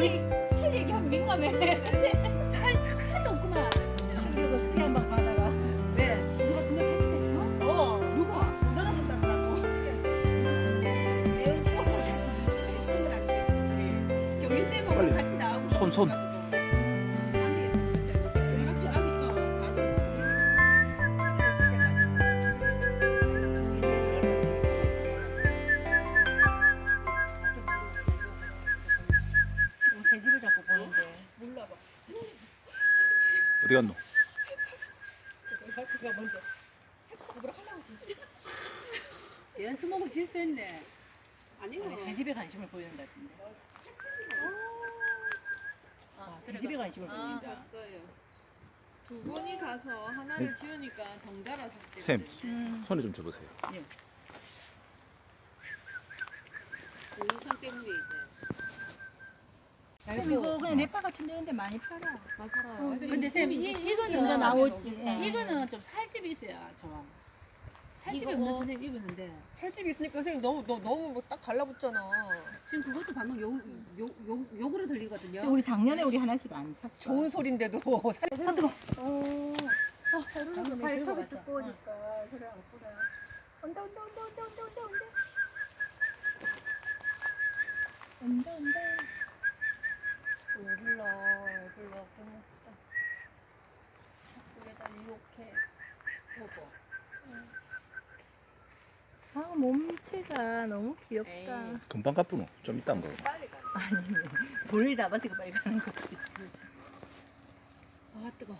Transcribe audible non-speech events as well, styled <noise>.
우리 살 얘기하면 민감해. <laughs> 살 하나도 없구만. 그리고 크게 한번 가다가 왜 누가 그거 살찌댔어? 어. 누가? 떨어졌다고. 경인쌤하고 <laughs> 빨리. 같이 나오고. 손, 손. 어디 갔노? 그가 먼저. 그걸 하려고 진짜. 연수목을 실수했네. 아니요. 우리 새 집에 관심을 보이는 것 같은데. 아, 새 집에 관심을 아, 보인다. 봤어요. 두 분이 가서 하나를 지우니까 덩달아 삭제. 쌤. 음. 손에 좀 줘보세요. 동영상 때문에 이제. 쌤 이거 그냥 내파 같은 데는데 많이 팔아. 많더라. 근데 쌤 이, 이거는 이제 나오지. 예. 이거는 좀 살집이 있어야 좋아. 살집이 이거 없는 뭐- 선생님 입었는데 살집 있으니까 선생님 너무 너, 너무 뭐딱 갈라붙잖아. 지금 그것도 방금 요, 요, 요, 요구로 들리거든요. 우리 작년에 우리 하나씩 안 샀어. 좋은 소린데도 살. 발톱이 두꺼우니까 그래 안 그래. 온다 온다 온다 온다 온다 온다 온다. 온다 온다. 왜 불러? 왜 불러? 고맙다. 자꾸에다 유혹해. 여보. 아 몸체가 너무 귀엽다. 에이. 금방 가쁘노. 좀 이따 안 가. 빨리 가. 볼일 남았으니까 빨리 가는 거지. 아 뜨거.